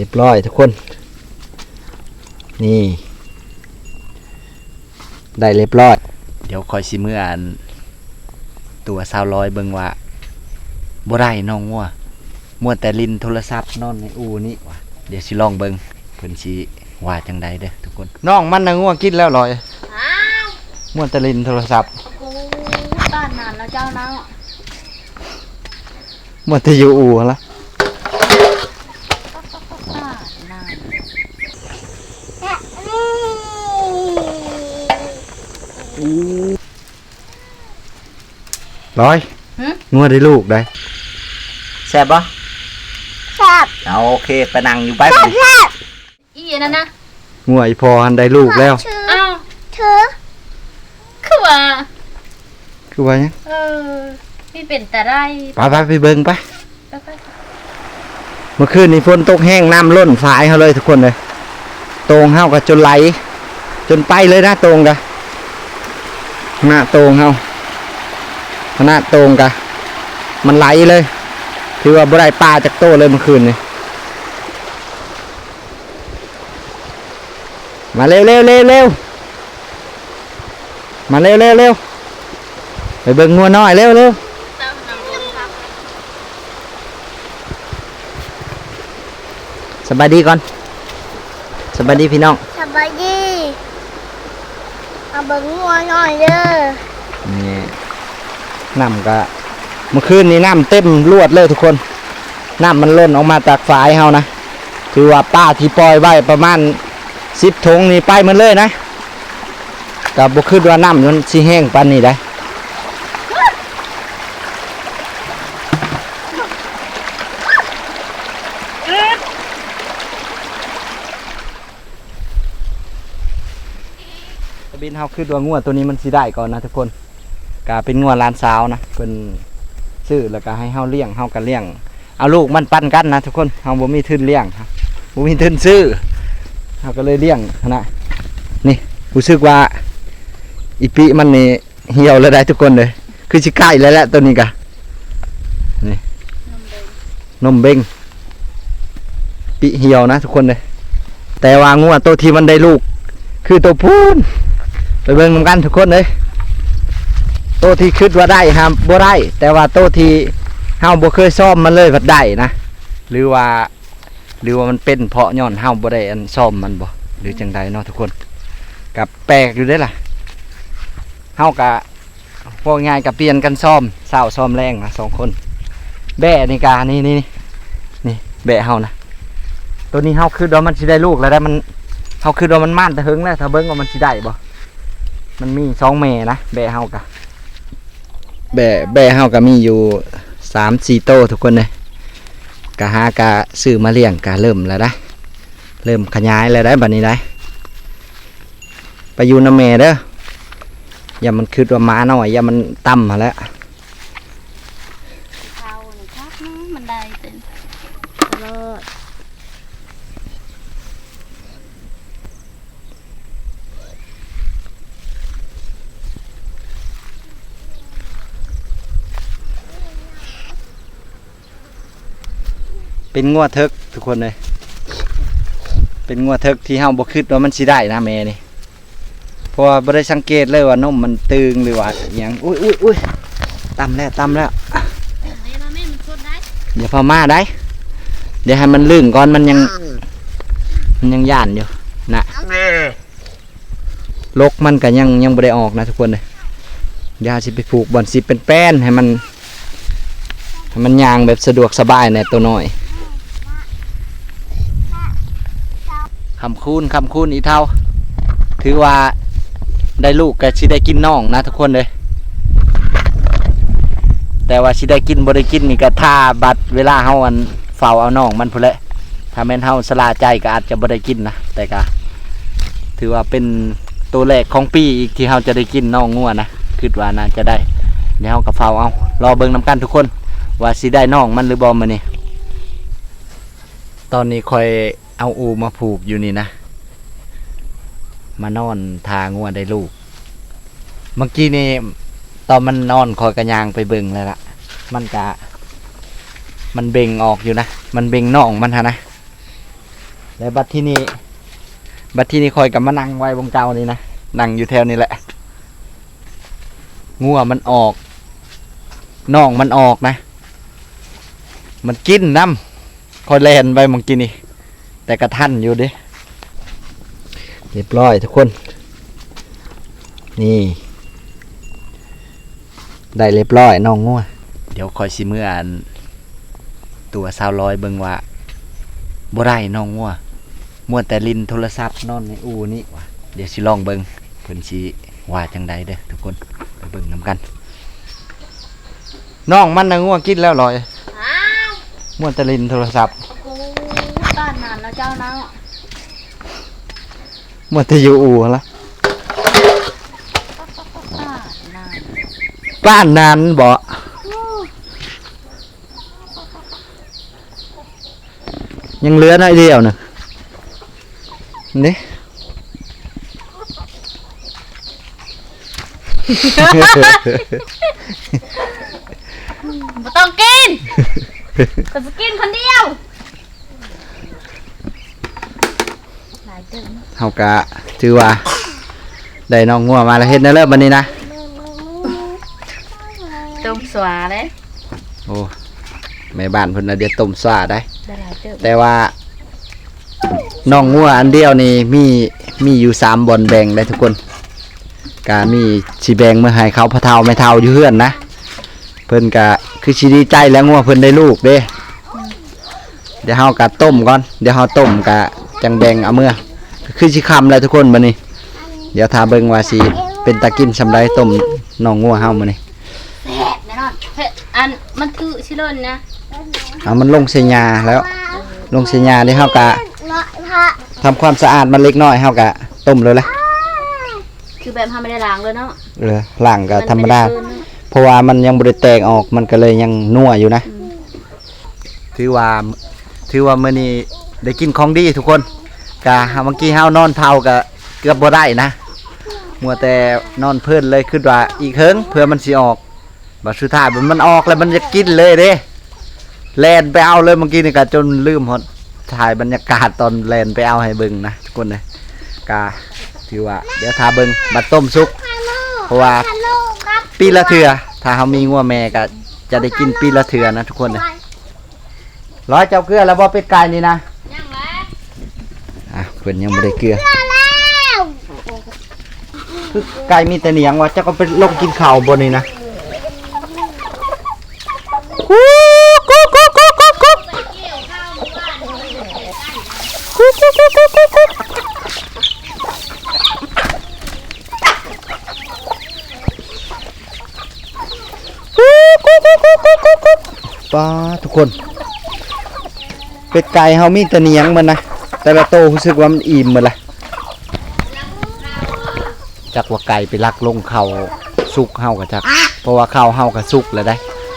รียบร้อยทุกคน นี่ ได้เรียบร้อย เดี๋ยวคอยสิเมื่ออัน ตัวสาวลอยเบิ่งว่าบ่ได้น้องงัวมัวแต่ลินโทรศัพท์นอนในอูนี่ว่ะเดี๋ยวสิลองเบิ่งเพิ่นสิว่าจังใดเด้อทุกคนน้องมันนะงัวกินแล้วลอยอ้าวมัวแต่ลินโทรศัพท์กูต้านนานแล้วเจ้านะมัวแต่อยู่อูหั่นละ ต้านนาน ลอยหึงัวได้ลูกได้แซ่บปะแซ่บเอาโอเคไปนั่งอยู่ไปอีอันนั้นนะงัวอีพอหันได้ลูกแล้วอ้าวเธอคือว่าคือว่าหยังเออไม่เป็นแต่ไรไปไปไปเบิ่งไปไปไปเมื่อคืนนี้ฝนตกแห้งน้ำล้นฝายเขาเลยทุกคนเลยตรงเฮากับจนไหล จนไปเลยนะตรงกะหน้าตรงเฮา หน้าตรงกะมันไหลเลย ถือว่าบ่ได้ปลาจากโตเลยเมื่อคืนนี้มาเร็วเร็วเร็วเร็วมาเร็วเร็วเร็วไปเบิ่งงัวน้อยเร็วเร็วเจ้าน้ำลมครับสบายดีก่อนสบายดีพี่น้องสบายดีเอาเบิ้งงัวหน่อยเด้อนี่ น้ำก็เมื่อคืนนี้น้ำเต็มรวดเลยทุกคน น้ำมันล้นออกมาจากฝายเฮานะถือว่าป้าที่ปล่อยไว้ประมาณสิบถุงนี่ไปหมันเลยนะกับบุคืนว่าน้ำมันสิแห้งปานนี้ได้บินเฮาคือว่างัวตัวนี้มันสิได้ก่อนนะทุกคน กาเป็นงัวลานสาวนะเป็นซื้อแล้วก็ให้เฮาเลี้ยงเฮากันเลี้ยง เอาลูกมันปั้นกันนะทุกคนเฮาบ่มีทุนเลี้ยงครับบ่มีทุนซื้อเฮาก็เลยเลี้ยงนะนี่รู้สึกว่าอีปิมันนี่เหี่ยวแล้วได้ทุกคนเลย คือสิใกล้แล้วแหละตัวนี้กะนี่นมเบงปิเหี่ยวนะทุกคนเลยแต่ว่างัวตัวที่มันได้ลูก คือตัวพูนไปเบิ่งนกันทุกคนเลย โตที่คิดว่าได้ครับบ่ได้แต่ว่าโตที่เฮาบ่เคยซ่อมมันเลยบัดได้นะหรือว่า หรือว่ามันเป็นเพาะย้อนเฮาบ่ได้อันซ่อมมันบ่หรือจังใดเนาะทุกคนกับแปลกอยู่เด้ล่ะเฮากะพวกง่ายกับเปลี่ยนกันซ่อมเช้าซ่อมแรงนะสองคน แบะนี่กานี่นี่นี่แบะเฮานะตัวนี้เฮาคือว่ามันสิได้ลูกแล้วได้มันเฮาคือว่ามันม่านแต่หึงแล้วถ้าเบิ่งว่ามันสิได้บ่มันมีสองแม่นะแบะเฮากะ แบ่แบ่เฮากะมีอยู่สามสี่โตทุกคนเลยกะหากะซื้อมาเลี้ยงกะเริ่มแล้วได้เริ่มขยายแล้วได้บัดนี้ได้ไปอยู่น้ำแม่เด้ออย่ามันคืดว่าหมาหน่อยอย่ามันต่ำมาแล้ว เอาหน่อยครับนะมันได้เป็นเลิศ เป็นงัวเทิกทุกคนเลย เป็นงัวเทิกที่เฮาบ่คิดว่ามันสิได้นะแม่นี่เพราะว่าบ่ได้สังเกตเลยว่านมมันตึงหรือว่าอหยังอุ้ยอุ้ยอุ้ยต่ำแล้วต่ำแล้วนี่นะแม่มันชดได้เดี๋ยวพอมาได้ เดี๋ยวให้มันลื่นก่อนมันยัง มันยังย่านอยู่นะลกมันก็ยังยังบ่ได้ออกนะทุกคนเลยยาสิไปผูกบอนสิเป็นแป้นให้มันให้มันยางแบบสะดวกสบายในตัวน้อย คำคูณคำคูณอีเท่า ถือว่าได้ลูกก็สิได้กินน้องนะทุกคนเลย แต่ว่าสิได้กินบ่ไดกินนี่ก็ท่าบัดเวลาเฮาอันเฝ้าเอาน้องมันพุ่นแหละถ้าแม่นเฮาสลาใจก็อาจจะบ่ไดกินนะแต่ก็ถือว่าเป็นตัวแรกของปีอีกที่เฮาจะได้กินน้องงัวนะคิดว่าน่าจะได้เดี๋ยวเฮาก็เฝ้าเอารอเบิ่งนํกันทุกคน ว่าสิได้น้องมันหรือบ่มื้อนี้ตอนนี้คอย เอาอูมาผูกอยู่นี่นะ มานอนทางัวได้ลูก เมื่อกี้นี่ตอนมันนอนคอยกระยางไปเบิ่งเลยละมันกะมันเบ่งออกอยู่นะ มันเบ่งน่องมันฮะนะ แล้วบัดที่นี่ บัดที่นี่คอยกับมานั่งไว้บงเจ้านี่นะ นั่งอยู่แถวนี้แหละ งัวมันออกน่องมันออกนะ มันกินน้ำคอยแลนไปเมึงกินนี่ แต่กระทันอยู่เดิเรียบร้อยทุกคน นี่ ได้เรียบร้อยน้องงัวเดี๋ยวคอยสิเมื่ออันตัวสาวลอยเบิ่งว่าบ่ได้น้องงัวมัวแต่ลินโทรศัพท์นอนในอูนี่ว่ะเดี๋ยวสิลองเบิ่งเพิ่นสิว่าจังใดเด้อทุกคนไปเบิ่งนํกันน้องมันนะงัวกินแล้วลอยอ้าวมัวแต่ลินโทรศัพท์ กูต้านนานแล้วเจ้านะมัวแต่อยู่อูละต้านนานป้านนานบ่ยังเหลือน้อยเดียวน่ะนี่ บ่ต้องกิน ก็จะกินคนเดียวหลาย เติมเฮากะถือว่าได้น้องงัวมาแล้วเฮ็ดแนวเลิศบัดนี้นะต้มสวาเลยโอ้แม่บ้านเพิ่นน่ะเดี๋ยวต้มซ่าได้ ได้หลายเติมแต่ว่าน้องงัวอันเดียวนี่มีมีอยู่สามบอนแบ่งได้ทุกคนกามีสิแบ่งเมื่อให้เขาพะเทาไม่เทาอยู่เฮือนนะ เพิ่นกะคือสิดีใจแล้วงัวเพิ่นได้ลูกเด้ เดี๋ยวเฮากะต้มก่อน เดี๋ยวเฮาต้มกะจังแบ่งเอาเมื่อ คือสิคำแล้วทุกคนบัดนี้เดี๋ยวถ้าเบิ่งว่าสิเป็นตะกินสำาใดต้มน้องงัวเฮามื้อนี้แซ่บแน่นอนเฮ้ยอันมันคือชิโร่นนะเอามันลงเสียหญ้าแล้ว ลงเสียหญ้านี่เฮากะทำความสะอาดมันเล็กน้อยเฮากะต้มเลยละคือแบบทำไม่ได้ล้างเลยเนาะเออล้างก็ธรรมดานไเปื้อนเนอะเพราะว่ามันยังบริแตกออกมันก็เลยยังนัวอยู่นะอืมถือว่าถือว่ามื้อนี้ได้กินของดีทุกคน กะเมื่อกี้เฮานอนเผาก็เกือบบ่ได้นะมัวแต่นอนเพิ่นเลยคิดว่าอีกเฮิงเพื่อมันสิออกบัดสุดท้ายมันออกแล้วมันจะกินเลยเด้แลนไปเอาเลยเมื่อกี้นี่ก็จนลืมหมดถ่ายบรรยากาศตอนแลนไปเอาให้เบิ่งนะทุกคนเลยกะถือว่าเดี๋ยวทาเบิ่งบัดต้มซุปเพราะว่าปีละเถื่อถ้าเขามีงัวแม่ก็จะได้กินปีละเถื่อนะทุกคนนะร้อยเจ้าเกลือแล้วบ่เป็ดไก่นี่นะ เพิ่นยังบ่ได้เกลือคือไก่มีแต่เหนียงว่าเจ้าก็ไปลงกินข้าวบนนี่นะป้าทุกคน เป็ดไก่เฮามีแต่เหนียงมันนะ แต่ละโตวรู้สึกว่ามันอิ่มหมดละจักว่าไก่ไปลักลงเขาสุกเฮาก็จัก เพราะว่าข้าวเฮาก็สุกแล้วได้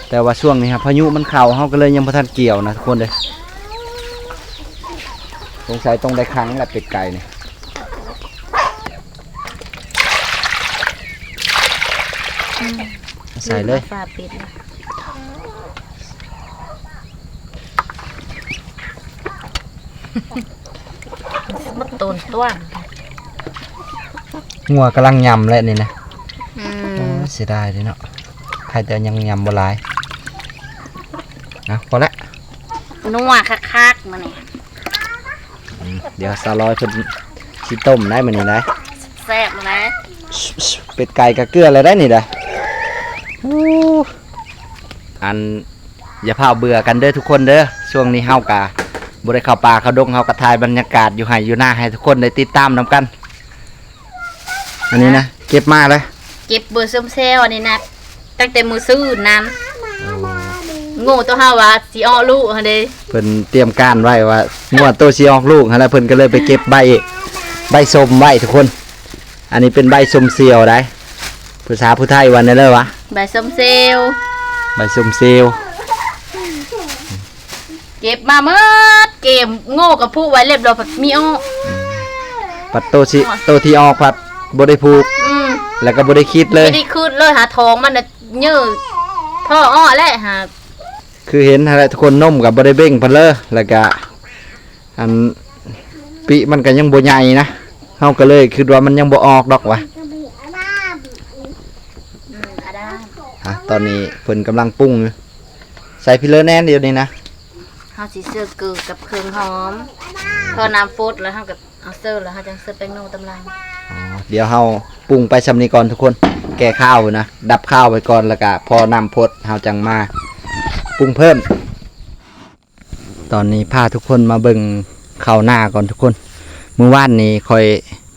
แต่ว่าช่วงนี้ครับพายุมันเข้าเฮาก็เลยยังบ่ทันเกี่ยวนะทุกคนเด้อสงสัยต้องได้ครั้งแหละเป็ดไก่นี่ใส่เลย ฝาปิดนะ ตูนต้วงัวกำลังยำแล้วนี่นะอืโอ้ยเสียดายเลยเนาะใครจะยังยำบ่หลายนะพอละนัวคักๆมาเนี่ยอืมเดี๋ยวสาวร้อยเพิ่นสิต้มได้มื้อนี้ได้ แซ่บเลยเป็ดไก่กับเกลืออะไรได้นี่ได้อันอย่าพาเบื่อกันเด้อทุกคนเด้อช่วงนี้เฮากะ บ่ได้เข้าป่าเข้าดงเฮากะถ่ายบรรยากาศอยู่ให้อยู่หน้าให้ทุกคนได้ติดตามนํกัน อันนี้นะเก็บมาเลยเก็บเบอร์ส้มเซลอันนี้นะตั้งแต่มือซื้อนั้นโง่ตัวเฮาว่าสิอ้อลูกหั่นเด้เพิ่นเตรียมการไว้ว่างวดโตสิออกลูกหั่นแล้วเพิ่นก็เลยไปเก็บใบใบส้มไว้ทุกคน อันนี้เป็นใบส้มเสียวได้ภาษาผู้ไทยว่าแนั่นเลยวะใบส้มเซลใบส้มเสียว เก็บมาเมื่อเกมโง่กับผู้ไว้เรียบร้อยแบบมีอ้อปัดโตสิโตที่ออกพัดบ่ได้ผูก อืมแล้วก็บ่ได้คิดเลย ไม่ได้คืดเลยหาทองมันน่ะเยอะพ่ออ้อแหละหาคือเห็นอะไรทุกคนนมกับบริเบ้งเพนเลอแล้วก็อันปีมันก็ยังบ่ใหญ่นะเฮาก็เลยคิดว่ามันยังบ่ออกดอกวะอืมอาดามฮะตอนนี้เพิ่นกำลังปรุงอยู่ใส่พิเลอร์แน่นเดียวนี้นะ เฮาสิเสื้อเกลือกับเครื่องหอม พอน้ำฟดแล้วเฮาก็เอาเสื้อแล้วเฮาจังเสื้อแป้งโนตำลังอ๋อเดี๋ยวเฮาปรุงไปสำนีก่อนทุกคน แก่ข้าวนะ ดับข้าวไปก่อนแล้วก็พอน้ำพดเฮาจังมาปรุงเพิ่ม ตอนนี้พาทุกคนมาเบิ่งข้าวหน้าก่อนทุกคนมื้อวานนี้คอย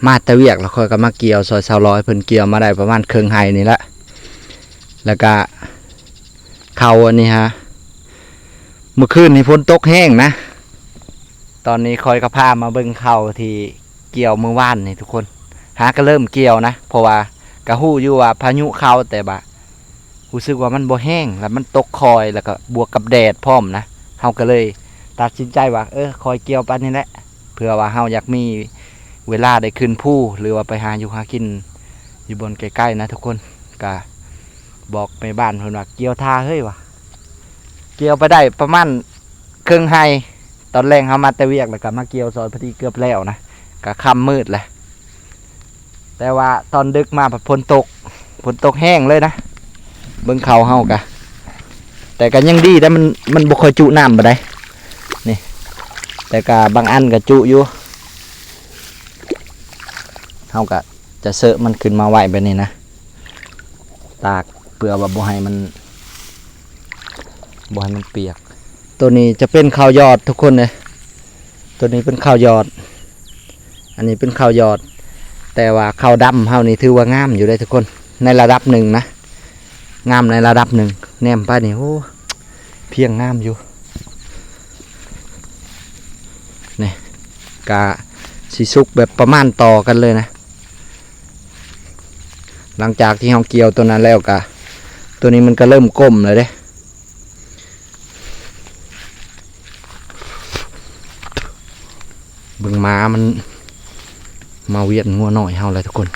มาแตะเวียกแล้วคอยก็มาเกี่ยวซอยชาวร้อยเพิ่นเกี่ยวมาได้ประมาณครึ่งไห้นี่ละแล้วก็ข้าวอันนี้ฮะ เมื่อคืนนี้ฝนตกแห้งนะ ตอนนี้คอยก็พามาเบิ่งเข้าที่เกี่ยวมือวานนี่ทุกคน หาก็เริ่มเกี่ยวนะ เพราะว่ากระฮู้อยู่ว่าพายุเข้าแต่บะรู้สึกว่ามันบ่แห้งแล้วมันตกคอยแล้วก็บวกกับแดดพร้อมนะเฮาก็เลย ตัดสินใจว่า เออคอยเกี่ยวไปนี่แหละเพื่อว่าเฮาอยากมีเวลาได้ขึ้นผู้หรือว่าไปหาอยู่หากินอยู่บนใกล้ๆนะ ทุกคนก็บอกไปบ้านเพิ่นว่าเกี่ยวท่าเฮ้ยว่ะ เกี่ยวไปได้ประมาณครึ่งไฮตอนแรกเฮามาแต่เวียกแล้วก็มาเกี่ยวซอยพอดีเกือบแล้วนะก็ค่ำมืดแหละแต่ว่าตอนดึกมาแบบฝนตกฝนตกแห้งเลยนะเบิ่งเขาเฮากะแต่ก็ยังดีแต่มันมันบ่ค่อยจุน้ำบ่ได้นี่แต่ก็บางอันก็จุอยู่เฮาก็จะเสอะมันขึ้นมาไหวแบบนี้นะ ตากเพื่อว่าบ่ให้มัน บ่ให้มันเปียก ตัวนี้จะเป็นข้าวยอดทุกคนเลยตัวนี้เป็นข้าวยอด อันนี้เป็นข้าวยอด แต่ว่าข้าวดำเฮานี่ถือว่างามอยู่ได้ทุกคน ในระดับหนึ่งนะ งามในระดับหนึ่งแนมไปนี่โอ้เพียงงามอยู่นี่กะสิสุกแบบประมาณต่อกันเลยนะ หลังจากที่เฮาเกี่ยวตัวนั้นแล้วกะตัวนี้มันก็เริ่มก้มเลยเด้ เบิ่งม้ามัน มาเวียนงัวหน่อยเฮาเลยทุกคน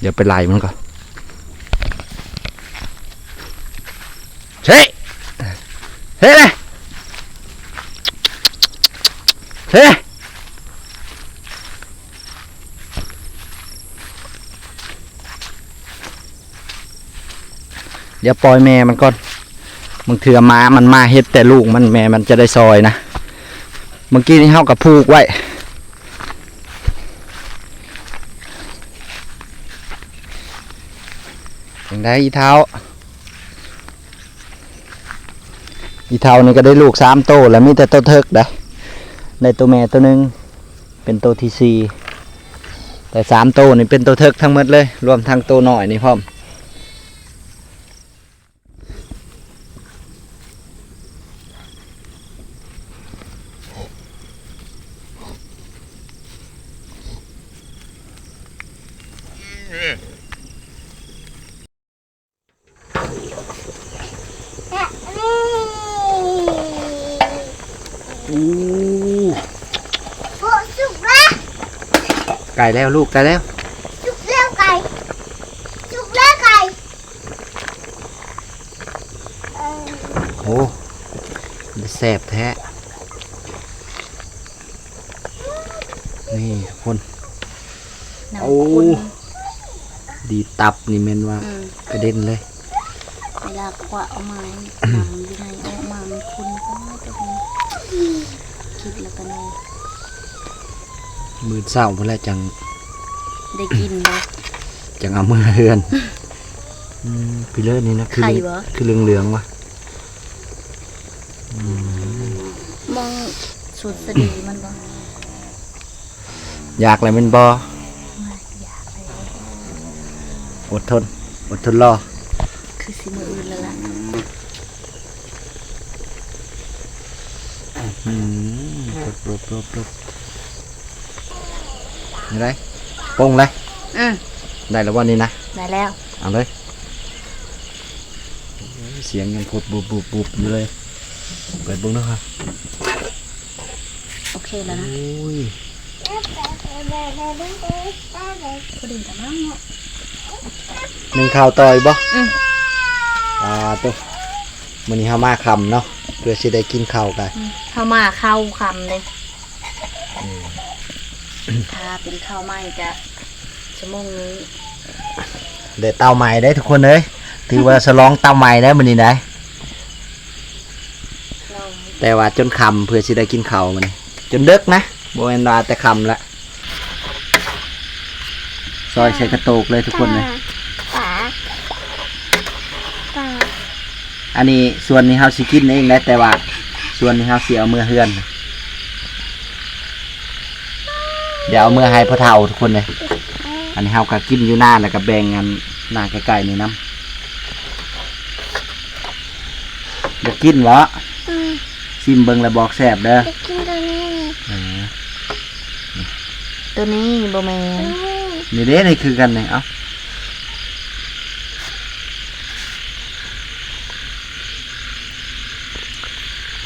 เดี๋ยวไปไล่มันก่อนเฮ้ยเฮ้ยเลยเฮ้ยเดี๋ยวปล่อยแม่มันก่อนมึงเถื่อม้ามันมาเฮ็ดแต่ลูกมันแม่มันจะได้ซอยนะ เมื่อกี้นี้เฮากับผูกไว้ อย่าง ได้อีเท้า อีเท้านี่ก็ได้ลูกสามโตแล้วมีแต่โตเทิกได้ได้ตัวแม่ตัวหนึ่งเป็นโตที่สี่แต่สามโตนี่เป็นโตเทิกทั้งหมดเลย รวมทั้งตัวหน่อยนี่พ่อม อู้ โอ้สุกแล้ว ไก่ แล้วลูกไก่แล้วสุกแล้วไก่สุกแล้วไก่เอ่อโอ้แสบแท้ นี่คนน้ำโอ้คุณดีตับนี่แม่นว่าอืมกระเด็นเลยเวลาคว้าเอาไม้น้ำอยู่ในออกมามันคุณก็จะมีคิดแล้วก็เลย มือเศร้าเพื่อแล้วจังได้กินบ่ จังเอามือเฮือนอืมพี่เลิศนี่นะคือไข่บ่คือเหลืองเหลืองๆวะมองสุดสดีมันบ่อยากอะไรเป็นบออยากเลยอดทน อดทนรอคือสิมืออื่นแล้วล่ะอืมรบรบรบ นี่ไรปงเลยอืมได้แล้ววันนี้นะได้แล้วเอาเลย เสียงยังพุดบุบบุบบุบอยู่เลยเปิดเบุ้งด้วยครับโอเคแล้วนะโอ้ยพอดีแต่น้ำเนาะหนึ่งข่าวต่อยบ่อืมอ่าตัวมันนี้เฮามาคำเนาะเพื่อสิได้กินข้าวกัน เข้ามาเข้าคำเลย ถ้าเป็นข้าวไหม้จะชั่วโมงนี้เดี๋ยวเตาใหม่ได้ทุกคนเลยถือว่าฉลองเตาใหม่ได้มันนี่ได้ เราแต่ว่าจนคำเพื่อสิได้กินข้าวมัน จนเดึกนะโบเอนวาแต่คำละซอยใส่กระโตกเลยทุกคนเลย ป๋าป๋าอันนี้ส่วนนี้เฮาสิกินเองนะแต่ว่าส่วนนี้เฮาสิเอามือเฮือน เดี๋ยวเอามือให้พ่อเฒ่าทุกคนเลยอันนี้เฮาก็กินอยู่หน้าแล้วก็แบ่งกันหน้าใกล้ๆนี่น้ำเดี๋ยวกินวะอืมชิมเบิ่งแล้วบอกแซ่บเด้อจะกินตัวนี้เออตัวนี้บ่แมอืนมนี่เด้นี่คือกันนี่เอ้า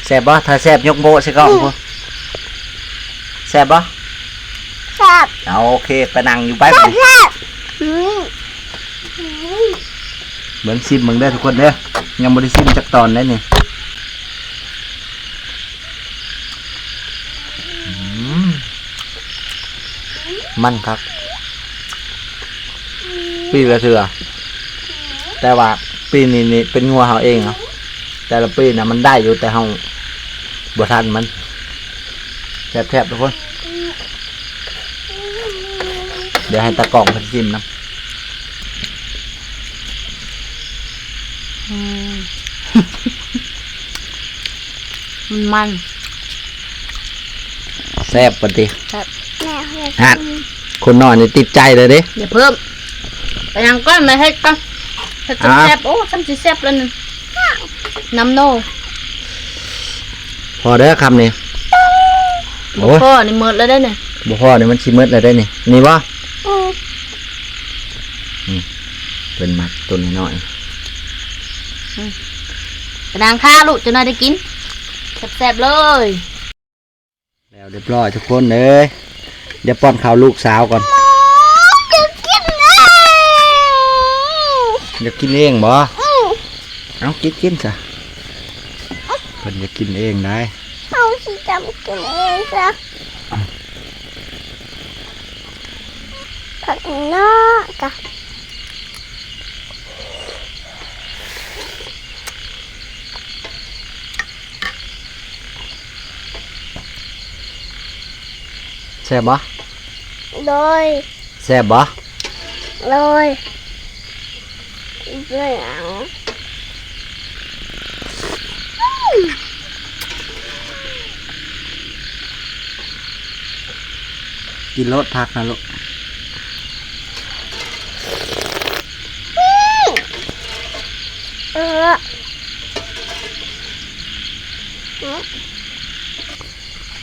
แซ่บบ่ถ้าแซ่บยกโบใส่กล้องพวกแซ่บบ่ บเอาโอเคไปนั่งอยู่ไปแซ่บผมแซ่บอืมอืมเบิ่งซิมเบิ่งเด้อทุกคนเด้อยังบ่ได้ซิมจักตอนได้นี่อืมมันครับปีละเถื่อแต่ว่าปีนี้นี่เป็นงัวเฮาเองเนาะแต่ละปีน่ะมันได้อยู่แต่เฮาบ่ทันมันแทบๆทุกคน เดี๋ยวให้ตากล่องเพิ่นซิมนะอืมมันมันแซ่บปะติแม่เขาอยากฮะกินคนนอนนี่ติดใจเลยเด้ อย่าเพิ่มไปยังก้อนมาให้ก้อนเฮ็ดอ่า แซ่บๆโอ้ซ้ำสิแซ่บแล้วนึงน้ำโนพอเด้อคำนี้โอ้ยพ่อนี่หมดแล้วได้เนี่ยบ่พอนี่มันสิหมืดแล้วได้นี่นี่บ่อืม เป็นมัดตัวน้อยไปนางท่าลูกจะน่าได้กินแซ่บๆเลยๆแล้วเรียบร้อยทุกคนเอ้ยเดี๋ยวป้อนข้าวลูกสาวก่อนจะกินเลยเดี๋ยวกินเองบ่อืมเอากินกินซะเพิ่นจะกินเองได้เอาสิจำกินเองซะผักนอกกะ แซ่บบ่โดยแซ่บบ่โดยเรื่องกินรสผักนะลูกเออ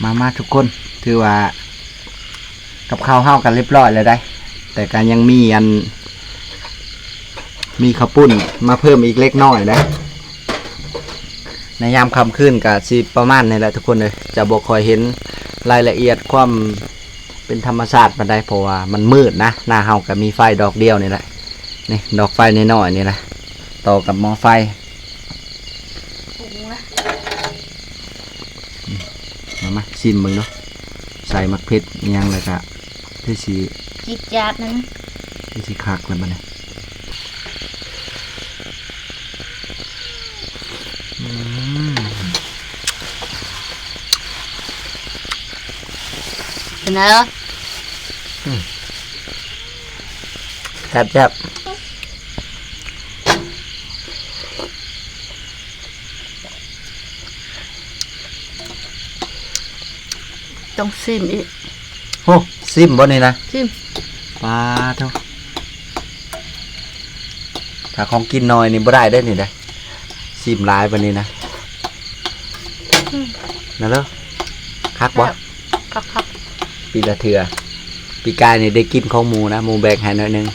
มามาทุกคนถือว่า กับข้าวเฮากันเรียบร้อยแล้วได้ แต่การยังมีอัน มีข้าวปุ้นมาเพิ่มอีกเล็กน้อยได้ในยามค่ำคืนกับสิประมาณนี่แหละทุกคนเลยจะบอกคอยเห็นรายละเอียดความเป็นธรรมชาติมาได้เพราะว่ามันมืดนะหน้าเฮากับมีไฟดอกเดียวนี่แหละนี่ดอกไฟน้อยๆนี่นะต่อกับหม้อไฟมามาชิมมึงเนาะใส่มักเพชรอิหยังเลยกะ ที่สีจิกจาดนะนะที่สีคักเลยมันเนี่ยอืมเป็นไงล่ะแซ่บแซ่บต้องซิมอีกโอ้ ซิมบ่นี่นะซิมปลาเท่าถ้าของกินน้อยนี่บ่ได้ได้อนี่ได้อซิมหลายปานนี้นะนั่นเด้อคักบ่ครับครับปีละเถื่อปีกายนี่ได้กินของหมูนะหมูแบกให้หน่อยหนึง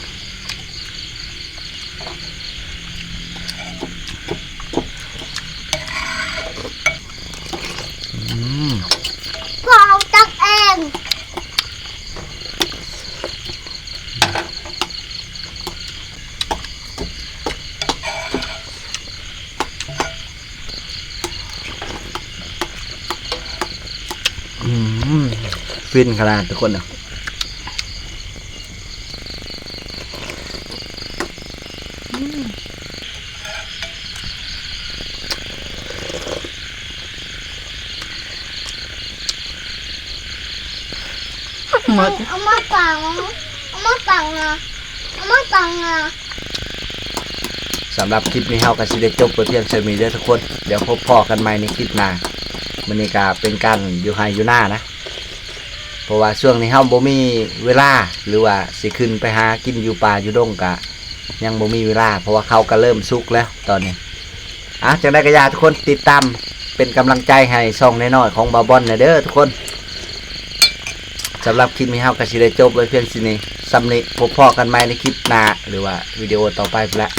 ฟินขนาดทุกคนอะหมดเอามาตังเอามาตังอะเอามาตังอะสำหรับคลิปนี้เฮากับสิได้จบไปเพียงเท่านี้เด้อทุกคน เดี๋ยวพบพอกันใหม่ในคลิปหน้ามันนี่ก็เป็นการอยู่ไฮอยู่หน้านะ เพราะว่าช่วงนี้เฮาบ่มีเวลาหรือว่าสิขึ้นไปหากินอยู่ป่าอยู่ดงกะ ยังบ่มีเวลา เพราะว่าเขาก็เริ่มสุกแล้วตอนนี้อะจังได้ก็อยาทุกคนติดตามเป็นกำลังใจให้ช่องน้อยๆของบาบอนนะเด้อทุกคนสำหรับคลิปนี้เฮาก็สิได้จบไว้เพียงสินี้สำนี้พบพ่อกันใหม่ในคลิปหน้าหรือว่าวิดีโอต่อไปพุ่นละ